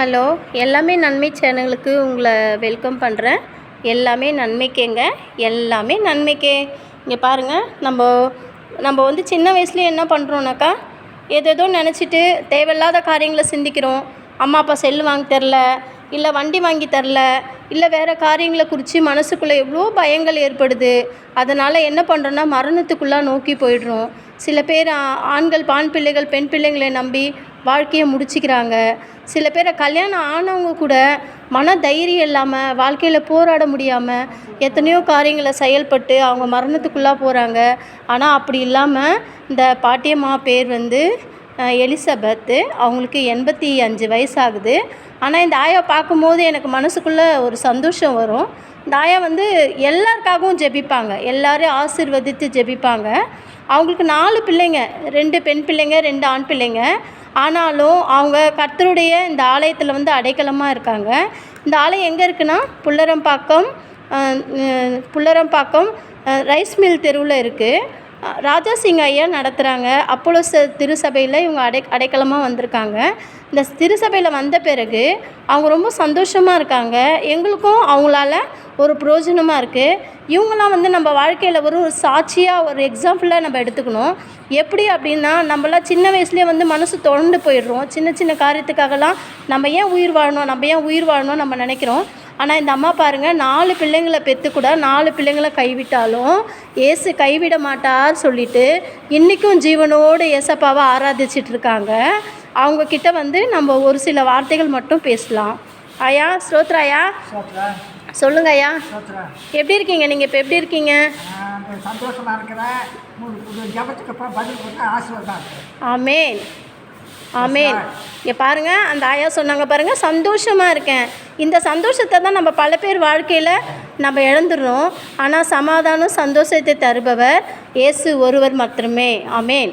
Hello எல்லாமே நன்மை சேனலுக்கு உங்களை வெல்கம் பண்ணுறேன் எல்லாமே நன்மைக்கேங்க. எல்லாமே நன்மைக்கே. இங்கே பாருங்கள் நம்ம நம்ம வந்து சின்ன வயசுலேயே என்ன பண்ணுறோம்னாக்கா ஏதேதோ நினச்சிட்டு தேவையில்லாத காரியங்களை சிந்திக்கிறோம். அம்மா அப்பா செல்லு வாங்கி தரல இல்லை வண்டி வாங்கி தரல இல்லை வேறு காரியங்களை குறித்து மனசுக்குள்ளே எவ்வளோ பயங்கள் ஏற்படுது. அதனால் என்ன பண்ணுறோன்னா மரணத்துக்குள்ளே நோக்கி போயிடுறோம். சில பேர் ஆண்கள் பான் பிள்ளைகள் பெண் பிள்ளைங்களை நம்பி வாழ்க்கையை முடிச்சுக்கிறாங்க. சில பேரை கல்யாணம் ஆனவங்க கூட மன தைரியம் இல்லாமல் வாழ்க்கையில் போராட முடியாமல் எத்தனையோ காரியங்களை செயல்பட்டு அவங்க மரணத்துக்குள்ளே போகிறாங்க ஆனால் அப்படி இல்லாமல் இந்த பாட்டியம்மா பேர் வந்து எலிசபெத்து. அவங்களுக்கு எண்பத்தி அஞ்சு வயசாகுது. ஆனால் இந்த ஆயா பார்க்கும்போது எனக்கு மனசுக்குள்ளே ஒரு சந்தோஷம் வரும். இந்த ஆயா வந்து எல்லாருக்காகவும் ஜெபிப்பாங்க. எல்லாரையும் ஆசிர்வதித்து ஜெபிப்பாங்க. அவங்களுக்கு நாலு பிள்ளைங்க. ரெண்டு பெண் பிள்ளைங்க ரெண்டு ஆண் பிள்ளைங்க. ஆனாலும் அவங்க கர்த்தருடைய இந்த ஆலயத்தில் வந்து அடைக்கலமாக இருக்காங்க. இந்த ஆலயம் எங்கே இருக்குன்னா புல்லரம்பாக்கம் அஹ், புல்லரம்பாக்கம் ரைஸ் மில் தெருவில் இருக்குது ராஜா சிங் ஐயா நடத்துகிறாங்க அப்போலோ ச திருசபையில் இவங்க அடை அடைக்கலமாக வந்திருக்காங்க. இந்த திருசபையில் வந்த பிறகு அவங்க ரொம்ப சந்தோஷமாக இருக்காங்க. எங்களுக்கும் அவங்களால ஒரு பிரயோஜனமாக இருக்குது இவங்களாம் வந்து நம்ம வாழ்க்கையில் ஒரு சாட்சியாக ஒரு எக்ஸாம்பிளாக நம்ம எடுத்துக்கணும். எப்படி அப்படின்னா நம்மளாம் சின்ன வயசுலேயே வந்து மனசு தொடர்ந்து போயிடுறோம். சின்ன சின்ன காரியத்துக்காகலாம் நம்ம ஏன் உயிர் வாழணும்? நம்ம ஏன் உயிர் வாழணும் நம்ம நினைக்கிறோம். ஆனால் இந்த அம்மா பாருங்கள் நாலு பிள்ளைங்களை பெற்று கூட நாலு பிள்ளைங்களை கைவிட்டாலும் ஏசு கைவிட மாட்டார் சொல்லிட்டு இன்றைக்கும் ஜீவனோடு ஏசப்பாவை ஆராதிச்சிட்டு இருக்காங்க. அவங்கக்கிட்ட வந்து நம்ம ஒரு சில வார்த்தைகள் மட்டும் பேசலாம். ஐயா ஸ்ரோத்ரா ஐயா. சொல்லுங்க ஐயா எப்படி இருக்கீங்க? நீங்கள் இப்போ எப்படி இருக்கீங்க? நான் சந்தோஷமாக இருக்கிறேன் ஜபத்துக்கு அப்புறம் பதில் கொடுத்தா ஆசீர்வாதம் ஆமேன். ஆமேன். இங்கே பாருங்கள் அந்த ஆயா சொன்னாங்க பாருங்கள் சந்தோஷமாக இருக்கேன். இந்த சந்தோஷத்தை தான் நம்ம பல பேர் வாழ்க்கையில் நம்ம இழந்துடுறோம். ஆனால் சமாதானம் சந்தோஷத்தை தருபவர் இயேசு ஒருவர் மட்டுமே ஆமேன்.